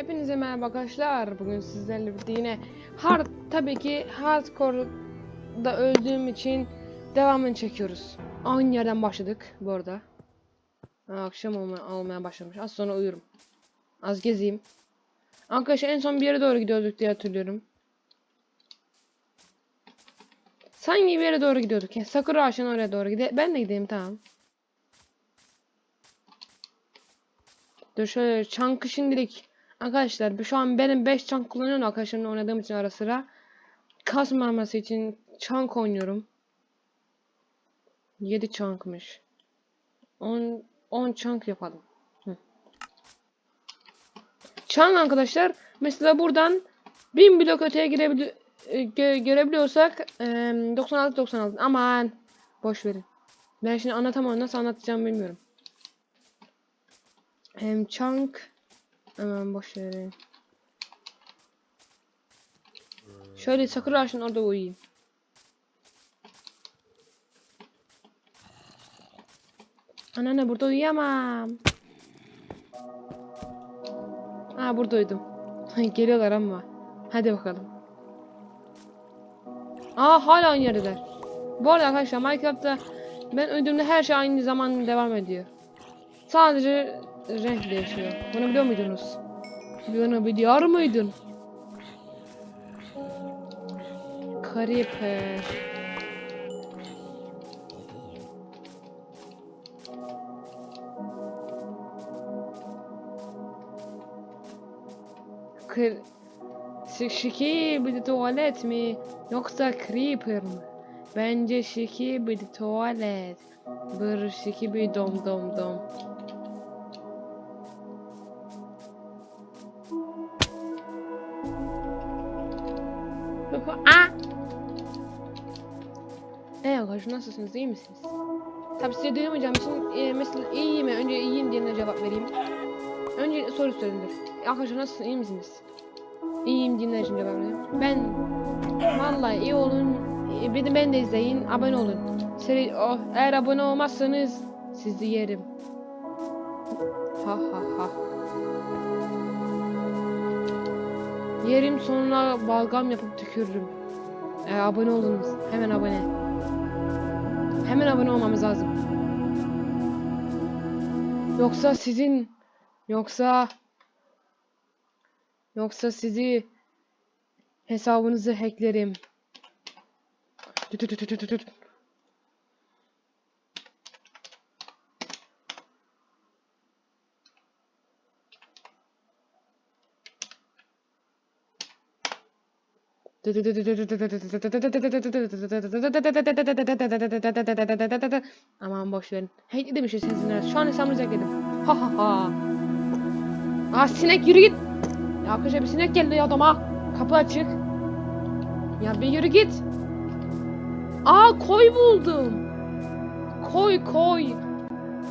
Hepinize merhaba arkadaşlar. Bugün sizlerle birlikte yine hard tabii ki hardcore'da öldüğüm için devamını çekiyoruz. Aynı yerden başladık bu arada. Ha, akşam olmaya, olmaya başlamış. Az sonra uyurum. Az gezeyim. Arkadaşlar en son bir yere doğru gidiyorduk diye hatırlıyorum. Sanki bir yere doğru gidiyorduk. Yani Sakura ağaçının oraya doğru gide. Ben de gideyim tamam. Dur şöyle çankı şimdilik arkadaşlar şu an benim 5 çank kullanıyorum arkadaşlarımla oynadığım için ara sıra kasmaması için çank oynuyorum. 7 çankmış. 10 10 çank yapalım. Hı. Çank arkadaşlar mesela buradan 1000 blok öteye girebiliyor gö görebiliyorsak e, 96 96 aman boş verin. Ben şimdi anlatamam nasıl anlatacağım bilmiyorum. Hem chunk hemen boş verin. Şöyle sakura ağaçının orada uyuyayım. Anne burada uyuyamam. Ha burada uyudum. Geliyorlar ama. Hadi bakalım. Aa hala aynı yerdeler. Bu arada arkadaşlar Minecraft'ta ben öldüğümde her şey aynı zaman devam ediyor. Sadece renk değişiyor. Bunu biliyor muydunuz? Bunu biliyor muydun? Creeper. Kır... Şiki bir tuvalet mi? Yoksa creeper mı? Bence şiki bir tuvalet. Bir şiki bir dom dom dom. Arkadaşlar nasılsınız? iyi misiniz? Tabii size duyamayacağım için e, mesela iyiyim? Önce iyiyim diye cevap vereyim. Önce soru sorayım dur. Arkadaşlar nasılsınız? iyi misiniz? İyiyim dinler için cevap. Ben vallahi iyi olun. E, Beni ben de izleyin. Abone olun. Seri, oh, eğer abone olmazsanız sizi yerim. Ha ha ha. Yerim sonra balgam yapıp tükürürüm. Ee, abone olunuz. Hemen abone. Hemen abone olmamız lazım. Yoksa sizin yoksa yoksa sizi hesabınızı hacklerim. Tü tü tü tü tü Aman boş verin. Hey demişiz sizinle. Şu an hesabınıza ekledim. Ha ha ha. Aa sinek yürü git. Ya arkadaşlar bir sinek geldi ya adama. Kapı açık. Ya bir yürü git. Aa koy buldum. Koy koy.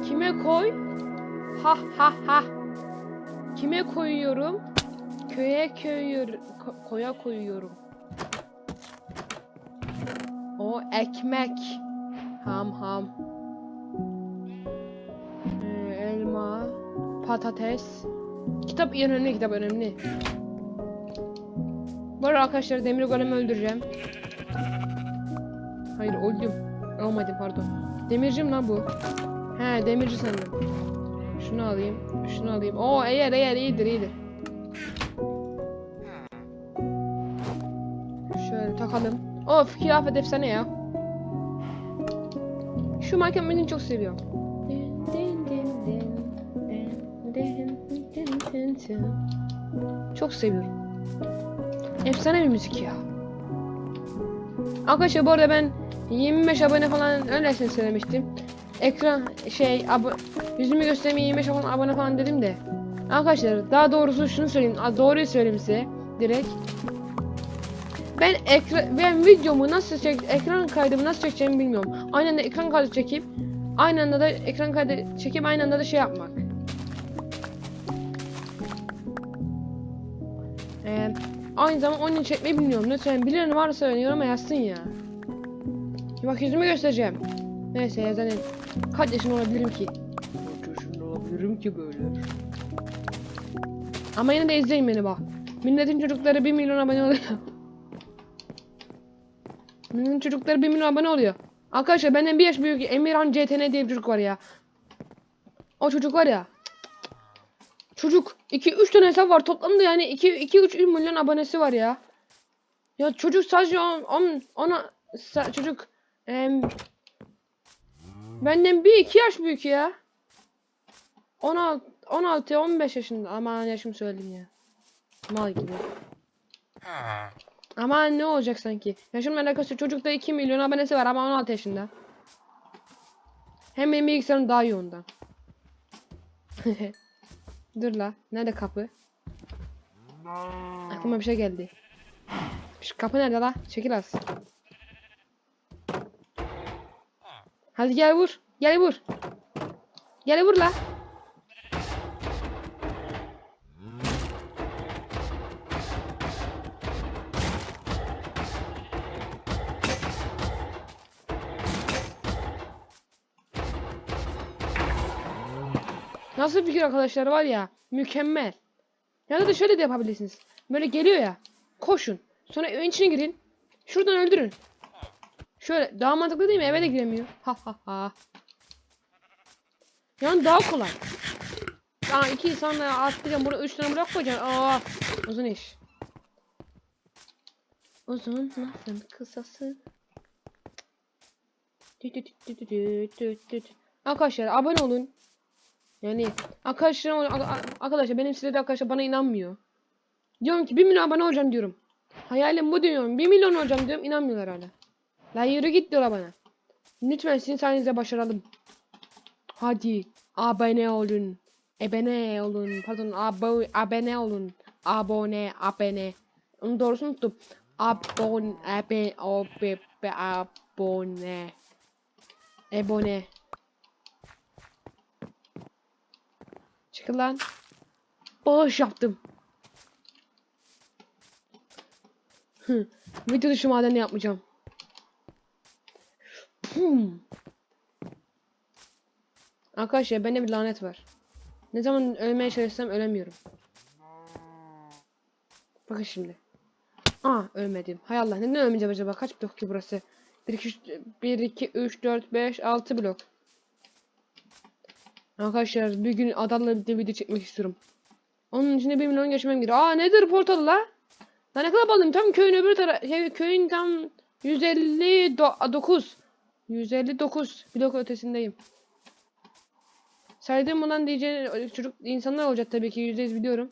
Kime koy? Ha ha ha. Kime koyuyorum? Köye koyuyor, ko- koya koyuyorum. Ekmek. Ham ham. Ee, elma, patates. Kitap önemli, kitap önemli. Bu arada arkadaşlar demir golemi öldüreceğim. Hayır öldüm. Olmadı pardon. Demircim lan bu. He demirci sanırım. Şunu alayım. Şunu alayım. Oo eğer eğer iyidir iyidir. Şöyle takalım. Of kıyafet efsane ya. Şu Michael Mann'i çok seviyorum. Çok seviyorum. Efsane bir müzik ya. Arkadaşlar bu arada ben 25 abone falan öylesine söylemiştim. Ekran şey abo yüzümü göstermeye 25 abone, abone falan dedim de. Arkadaşlar daha doğrusu şunu söyleyeyim. Doğruyu söyleyeyim size direkt. Ben ekran ben videomu nasıl çek ekran kaydımı nasıl çekeceğimi bilmiyorum. Aynı anda ekran kaydı çekip aynı anda da ekran kaydı çekip aynı anda da şey yapmak. Ee, aynı zaman oyunu çekmeyi bilmiyorum. Lütfen bilen varsa yoruma yazsın ya. Bak yüzümü göstereceğim. Neyse yazanın kaç yaşında olabilirim ki? Kaç yaşında olabilirim ki böyle? Ama yine de izleyin beni bak. Milletin çocukları 1 milyon abone oluyor. Milletin çocukları 1 milyon abone oluyor. Arkadaşlar benden bir yaş büyük Emirhan CTN diye bir çocuk var ya. O çocuk var ya. Çocuk 2-3 tane hesap var. Toplamda yani 2-3 milyon abonesi var ya. Ya çocuk sadece on, on, ona çocuk em, benden bir iki yaş büyük ya. 16 16 15 yaşında. Aman yaşım söyleyeyim ya. Mal gibi. Aman ne olacak sanki? Yaşımla alakası çocukta 2 milyon abonesi var ama 16 yaşında. Hem benim bilgisayarım daha iyi ondan. Dur la. Nerede kapı? Aklıma bir şey geldi. Şu kapı nerede la? Çekil az. Hadi gel vur. Gel vur. Gel vur la. Nasıl fikir arkadaşlar var ya. Mükemmel. Ya da şöyle de yapabilirsiniz. Böyle geliyor ya. Koşun. Sonra evin içine girin. Şuradan öldürün. Şöyle daha mantıklı değil mi? Eve de giremiyor. Ha ha ha. Yani daha kolay. Aa iki insanla atlayacağım. Buraya üç tane bırak. Aa uzun iş. Uzun lafın kısası. Arkadaşlar abone olun. Yani arkadaşlar arkadaşlar benim de arkadaşlar bana inanmıyor. Diyorum ki 1 milyon abone olacağım diyorum. Hayalim bu diyorum. 1 milyon olacağım diyorum inanmıyorlar hala. La yürü git diyorlar bana. Lütfen sizin sayenizde başaralım. Hadi abone olun. Ebene olun. Pardon abo abone olun. Abone abone. Onun doğrusunu unuttum. Abone abone abone abone. Ebone. Çıkın lan. Bağış yaptım. Video dışı maden yapmayacağım. Pum. Arkadaşlar bende bir lanet var. Ne zaman ölmeye çalışsam ölemiyorum. Bakın şimdi. Aa ölmedim. Hay Allah neden ölmeyeceğim acaba? Kaç blok ki burası? 1 2 3 1 2 3 4 5 6 blok. Arkadaşlar bir gün adamla bir video çekmek istiyorum. Onun için de 1 milyon geçmem gerekiyor. Aa nedir portal la? Lan ne kadar balım tam köyün öbür tarafı şey, köyün tam 159 159 blok ötesindeyim. Saydım bundan diyeceğin çocuk insanlar olacak tabii ki %100 biliyorum.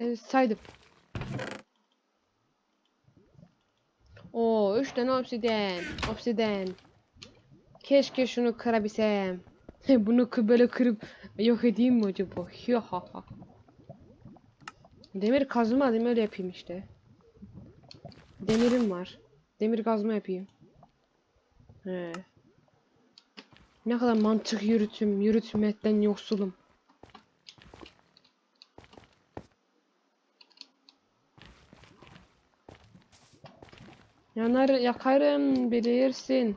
E, saydım. Oo 3 tane obsiden. Obsiden. Keşke şunu kırabilsem. Bunu böyle kırıp yok edeyim mi acaba? Ha ha. Demir kazma demir yapayım işte. Demirim var. Demir kazma yapayım. He. Ne kadar mantık yürütüm, yürütmekten yoksulum. Yanar yakarım bilirsin.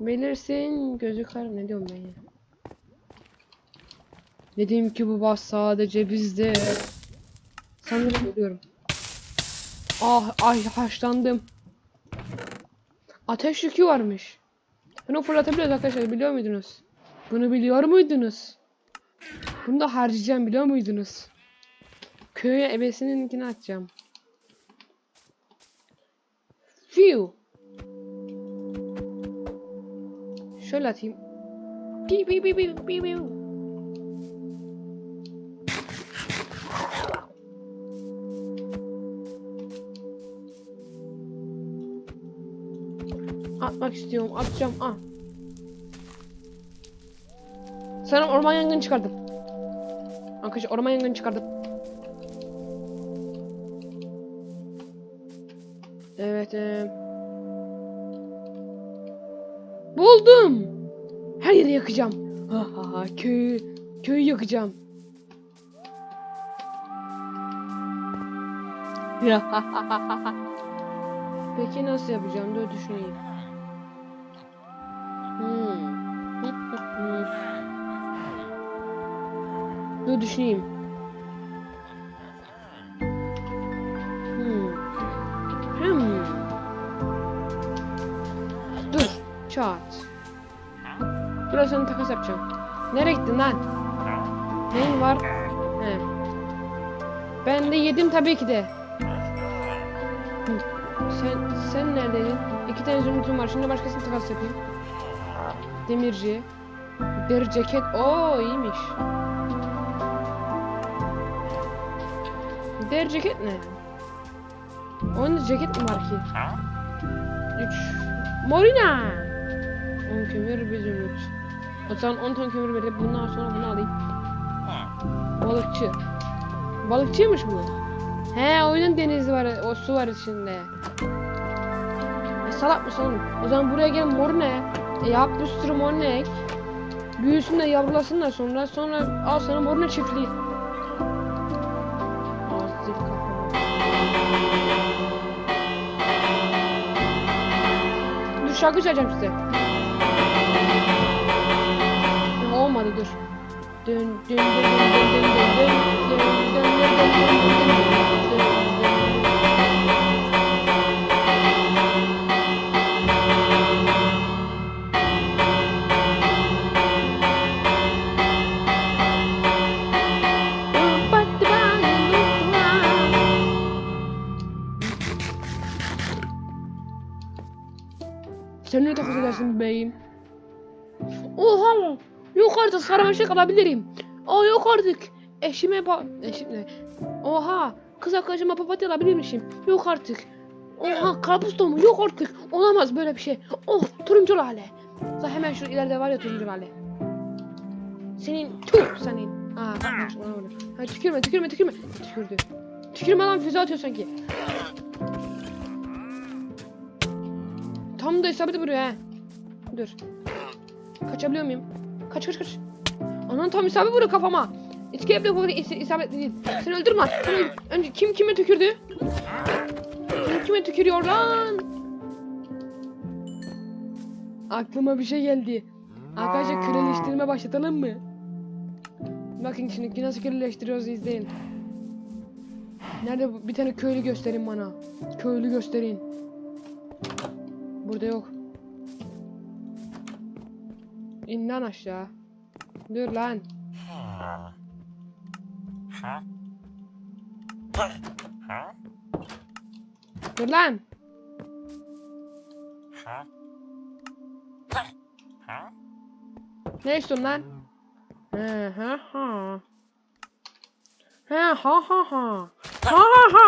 Bilirsin gözü kar ne diyorum ben ya. Dedim ki bu bas sadece bizde. Sanırım ölüyorum. Ah ay haşlandım. Ateş yükü varmış. Bunu fırlatabiliyoruz arkadaşlar biliyor muydunuz? Bunu biliyor muydunuz? Bunu da harcayacağım biliyor muydunuz? Köye ebesininkini atacağım. Phew. Şöyle atayım. Pi pi pi pi pi pi. Atmak istiyorum. Atacağım. Ah. Sanırım orman yangını çıkardım. Arkadaşlar orman yangını çıkardım. Evet. E... Buldum. Her yeri yakacağım. Ha ha ha. Köyü, köyü yakacağım. Peki nasıl yapacağım? Dur düşüneyim. olduğunu düşüneyim. Hmm. Hmm. Dur. Çat. Dur sana takas yapacağım. Nereye gittin lan? Neyin var? He. Ben de yedim tabii ki de. Sen sen neredeydin? İki tane zümrütüm var. Şimdi başkasını takas yapayım. Demirci. Bir ceket. Oo iyiymiş. Deri ceket ne? Onun ceket mi var ki? 3 Morina! 10 kömür bir zümrüt. O zaman 10 ton kömür verip bundan sonra bunu alayım. Balıkçı. Balıkçıymış bu. He o yüzden deniz var o su var içinde. E, Salak mısın oğlum? O zaman buraya gel morina e, Yap bir sürü morina ek. Büyüsün de yavrulasın da sonra Sonra al sana morina çiftliği şarkı söyleyeceğim size. Olmadı dur. Dön dön dön dön dön dön dön dön dön dön dön dön dön Sen ne takas edersin beyim? Oha! Yok artık sarmaşık alabilirim. Aa yok artık. Eşime pa... Eşimle. Oha! Kız arkadaşıma papatya alabilirmişim. Yok artık. Oha karpuz tohumu yok artık. Olamaz böyle bir şey. Oh turuncu lale. Zaten hemen şu ileride var ya turuncu lale. Senin tuh senin. Aa bak. Ha tükürme tükürme tükürme. Tükürdü. Tükürme lan füze atıyor sanki. Tam da isabet vuruyor ha. Dur. Kaçabiliyor muyum? Kaç kaç kaç. Anan tam isabet vuruyor kafama. İçki yapıyor bu is isabet değil. Seni öldürme. Öldür- Önce kim kime tükürdü? Kim kime tükürüyor lan? Aklıma bir şey geldi. Arkadaşlar köleleştirme başlatalım mı? Bakın şimdi nasıl köleleştiriyoruz izleyin. Nerede? Bir tane köylü gösterin bana. Köylü gösterin. Burada yok. İn lan aşağı. Dur lan. Dur lan. Ne istiyorsun lan? Ha ha ha. Ha ha ha ha. Ha ha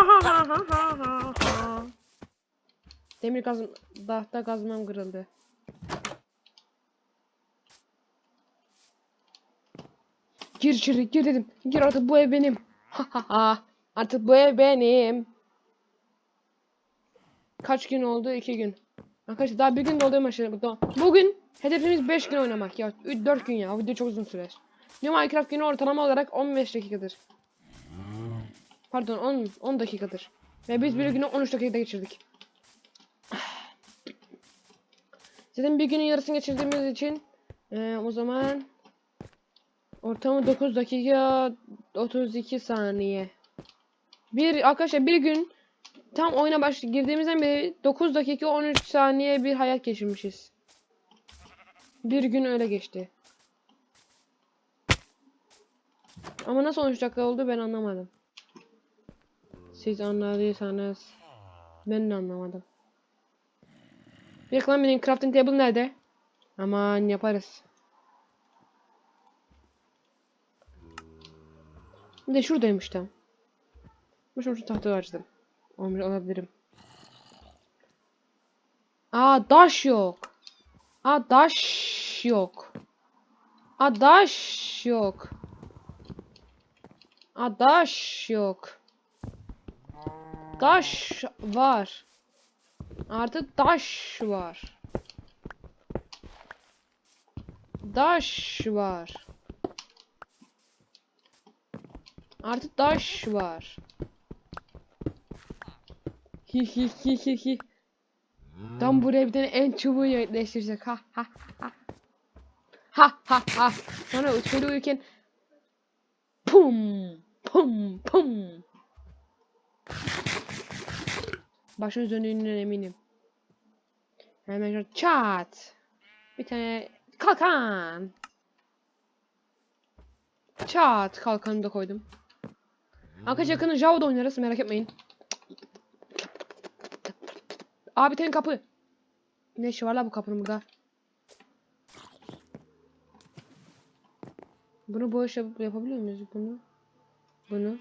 Demir kazım, tahta kazmam kırıldı. Gir içeri, gir dedim. Gir artık bu ev benim. Ha ha ha. Artık bu ev benim. Kaç gün oldu? 2 gün. Arkadaşlar daha bir gün doldu maçları. Bugün hedefimiz 5 gün oynamak ya. 4 gün ya. O video çok uzun sürer. New Minecraft günü ortalama olarak 15 dakikadır. Pardon 10, 10 dakikadır. Ve biz bir günü 13 dakikada geçirdik. Zaten bir günün yarısını geçirdiğimiz için eee, o zaman ortamı 9 dakika 32 saniye. Bir arkadaşlar bir gün tam oyuna baş girdiğimizden beri 9 dakika 13 saniye bir hayat geçirmişiz. Bir gün öyle geçti. Ama nasıl 13 dakika oldu ben anlamadım. Siz anladıysanız ben de anlamadım. Bir lan benim crafting table nerede? Aman yaparız. Bir de şuradaymış tam. Boşum şu tahtayı açtım. Olmuş olabilirim. Aa daş yok. Aa daş yok. Aa daş yok. Aa daş yok. Daş var. Artık daş var. Daş var. Artık daş var. Hi hi hi hi hi. Tam buraya bir tane en çubuğu yerleştirecek. Ha ha ha. Ha ha ha. Sonra şöyle uyurken pum pum pum. Başınız döndüğünden eminim. Hemen şöyle çat. Bir tane Kalkan. Çat kalkanı da koydum. Arkadaşlar yakında Java'da oynarız merak etmeyin. Abi ten kapı. Ne işi var la bu kapının burada? Bunu boş yap yapabiliyor muyuz bunu? Bunu.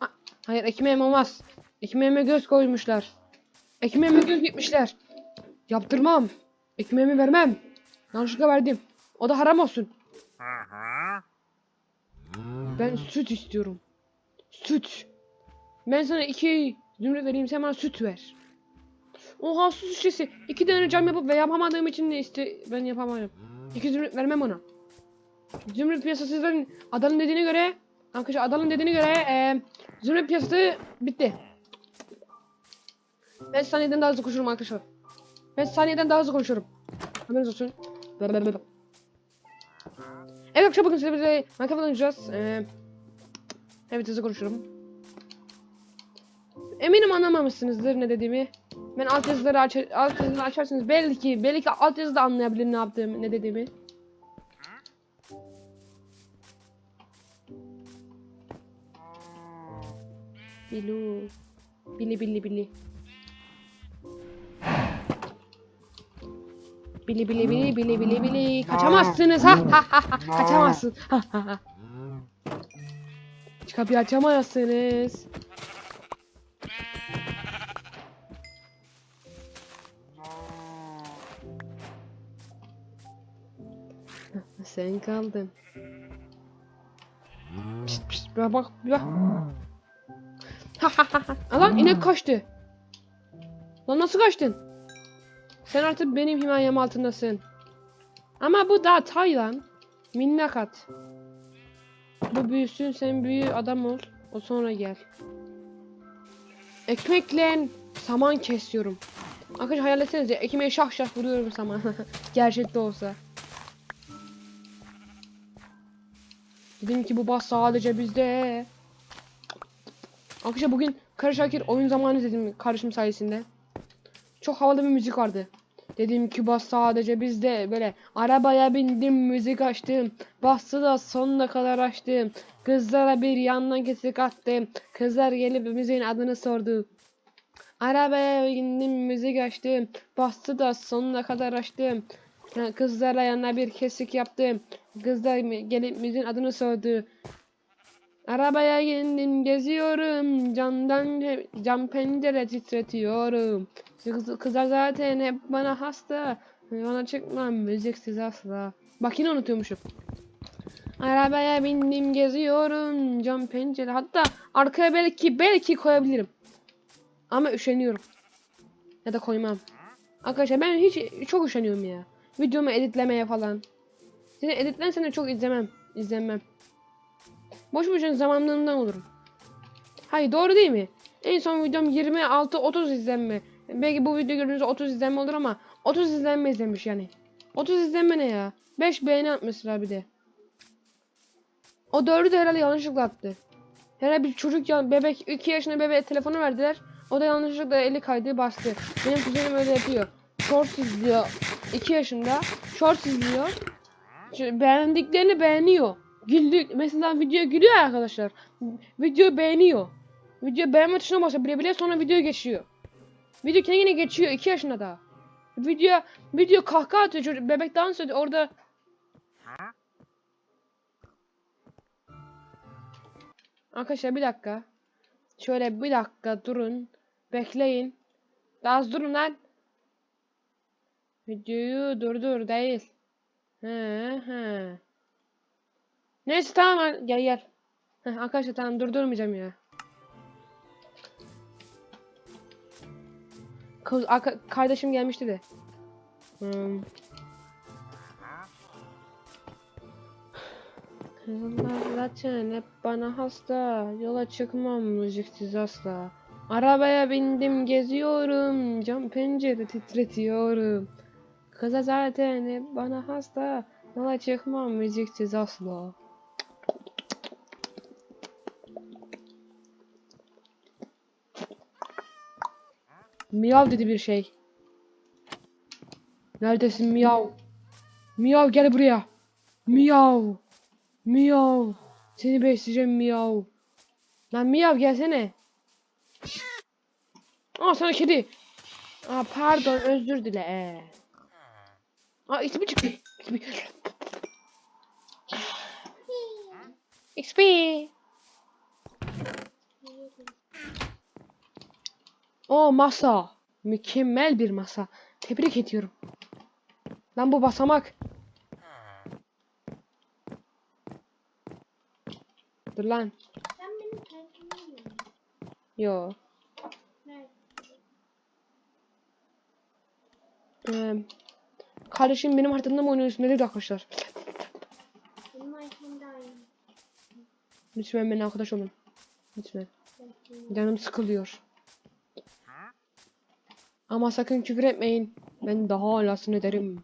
Aa, hayır ekmeğim olmaz. Ekmeğime göz koymuşlar. Ekmeğime göz gitmişler. Yaptırmam. Ekmeğimi vermem. Yanlışlıkla verdim. O da haram olsun. Ben süt istiyorum. Süt. Ben sana iki zümrüt vereyim sen bana süt ver. Oha su şişesi. İki tane cam yapıp ve yapamadığım için de iste ben yapamadım. İki zümrüt vermem ona. Zümrüt piyasasının Adanın dediğine göre arkadaşlar Adanın dediğine göre eee zümrüt piyasası bitti. Ben saniyeden daha hızlı konuşurum arkadaşlar. Ben saniyeden daha hızlı konuşurum. Haberiniz olsun. Evet arkadaşlar bakın size bir Minecraft oynayacağız. Ee, evet hızlı konuşurum. Eminim anlamamışsınızdır ne dediğimi. Ben alt yazıları aç alt yazıları açarsanız belki belki alt yazıda anlayabilir ne yaptığımı ne dediğimi. Bilu. Bili bili bili. Bili bili bili bili bili bili. Kaçamazsınız ha ha ha ha. Kaçamazsın. Ha ha ha. Kapıyı açamazsınız. Sen kaldın. Pişt pişt bak bak bak. Ha ha ha ha. Lan inek kaçtı. Lan nasıl kaçtın? Sen artık benim himayem altındasın. Ama bu daha Taylan. Minnak at. Bu büyüsün sen büyü adam ol. O sonra gel. Ekmekle saman kesiyorum. Arkadaşlar hayal etsenize ekmeği şah şah vuruyorum saman. Gerçekte olsa. Dedim ki bu bas sadece bizde. Arkadaşlar bugün Kara Şakir oyun zamanı dedim karışım sayesinde. Çok havalı bir müzik vardı. Dedim ki bas sadece bizde böyle arabaya bindim müzik açtım. Bastı da sonuna kadar açtım. Kızlara bir yandan kesik attım. Kızlar gelip müziğin adını sordu. Arabaya bindim müzik açtım. Bastı da sonuna kadar açtım. Ha, Kızlara yanına bir kesik yaptım. Kızlar gelip müziğin adını sordu. Arabaya indim geziyorum. Camdan cam pencere titretiyorum. Kız, kızlar zaten hep bana hasta. Bana çıkmam müziksiz asla. Bak yine unutuyormuşum. Arabaya bindim geziyorum. Cam pencere. Hatta arkaya belki belki koyabilirim. Ama üşeniyorum. Ya da koymam. Arkadaşlar ben hiç çok üşeniyorum ya. Videomu editlemeye falan. Seni editlensene çok izlemem. izlemem. Boş boşuna zamanlarından olurum. Hayır doğru değil mi? En son videom 26-30 izlenme. Belki bu video gördüğünüzde 30 izlenme olur ama 30 izlenme izlemiş yani. 30 izlenme ne ya? 5 beğeni atmışlar bir de. O 4'ü de herhalde yanlışlıkla attı. Herhalde bir çocuk ya bebek 2 yaşında bebeğe telefonu verdiler. O da yanlışlıkla eli kaydı bastı. Benim kuzenim öyle yapıyor. Short izliyor. 2 yaşında. Short izliyor. Beğendiklerini beğeniyor. Güldü. Mesela video gülüyor arkadaşlar. Video beğeniyor. Video beğenme tuşuna basıyor bile bile sonra video geçiyor. Video kendine geçiyor 2 yaşında daha. Video video kahkaha atıyor çocuk bebek dans ediyor orada. Arkadaşlar bir dakika. Şöyle bir dakika durun. Bekleyin. Daha az durun lan. Videoyu durdur değil. He he. Neyse tamam gel gel. Heh, arkadaşlar tamam durdurmayacağım ya. Kız kardeşim gelmişti de. Hmm. Kızlar zaten hep bana hasta. Yola çıkmam müziksiz asla. Arabaya bindim geziyorum. Cam pencere titretiyorum. Kıza zaten hep bana hasta. Yola çıkmam müziksiz asla. Miyav dedi bir şey. Neredesin miyav? Miyav gel buraya. Miyav. Miyav. Seni besleyeceğim miyav. Lan miyav gelsene. Aa sana kedi. Aa pardon özür dile. Ee. Aa ismi çıktı. İsmi. XP. O masa. Mükemmel bir masa. Tebrik ediyorum. Lan bu basamak. Dur lan. Sen benim. Yo. Ee, kardeşim benim haritamda mı oynuyorsun dedi arkadaşlar. Benim ayakım da aynı. Lütfen benimle arkadaş olun. Lütfen. Canım sıkılıyor. Ama sakın küfür etmeyin. Ben daha alasını ederim.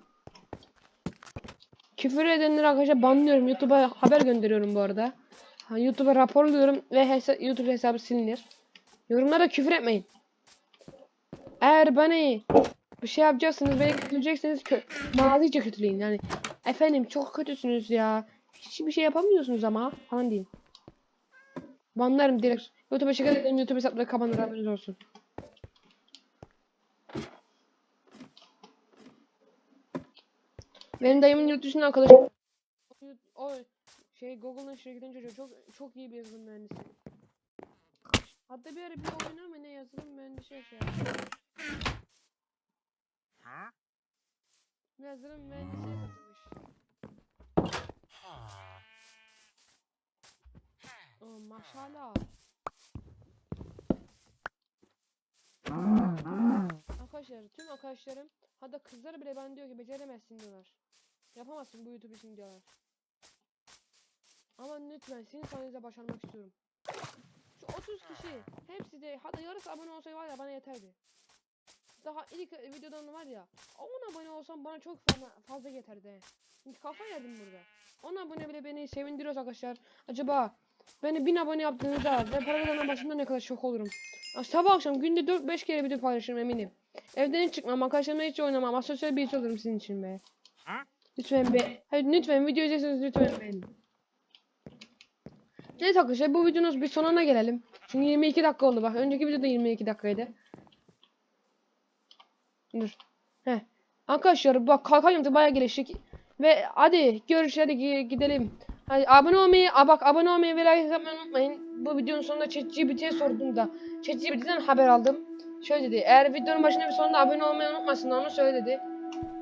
Küfür edenleri arkadaşlar banlıyorum. YouTube'a haber gönderiyorum bu arada. YouTube'a raporluyorum ve hesa YouTube hesabı silinir. Yorumlara küfür etmeyin. Eğer bana bir şey yapacaksınız ve kötüleyecekseniz kö mazice kötüleyin. Yani efendim çok kötüsünüz ya. Hiçbir şey yapamıyorsunuz ama falan deyin. Banlarım direkt. YouTube'a şaka ederim. YouTube hesapları kapanır haberiniz olsun. Benim dayımın yurt dışında arkadaşı. O, şey Google'ın şirketin çocuğu çok çok iyi bir yazılım mühendisi. Hatta bir ara bir oyuna mı ne yazılım mühendisi şey yaptı. Yazılım mühendisi yapmış. Oh, maşallah. Arkadaşlar tüm arkadaşlarım hatta kızlar bile ben diyor ki beceremezsin diyorlar. Yapamazsın bu YouTube için diyorlar. Ama lütfen sizin sayenizde başarmak istiyorum. Şu 30 kişi hepsi de hatta yarısı abone olsaydı var ya bana yeterdi. Daha ilk videodan var ya 10 abone olsam bana çok fazla, fazla yeterdi. Çünkü kafa yedim burada. 10 abone bile beni sevindiriyor arkadaşlar. Acaba beni 1000 abone yaptığınızda ve para kazanan başında ne kadar şok olurum. Sabah akşam günde 4-5 kere video paylaşırım eminim. Evden hiç çıkmam, arkadaşlarımla hiç oynamam. Asosyal birisi olurum sizin için be. Lütfen be. Hadi lütfen video izleyeceksiniz lütfen beğenin. Neyse arkadaşlar bu videonun bir sonuna gelelim. Çünkü 22 dakika oldu bak. Önceki video da 22 dakikaydı. Dur. Heh. Arkadaşlar bak kalkayım bayağı geliştik. Ve hadi görüşürüz gidelim. Hadi abone olmayı, bak abone olmayı ve like atmayı unutmayın. Bu videonun sonunda ChatGPT'ye sordum da ChatGPT'den haber aldım. Şöyle dedi. Eğer videonun başında ve sonunda abone olmayı unutmasın onu söyle dedi.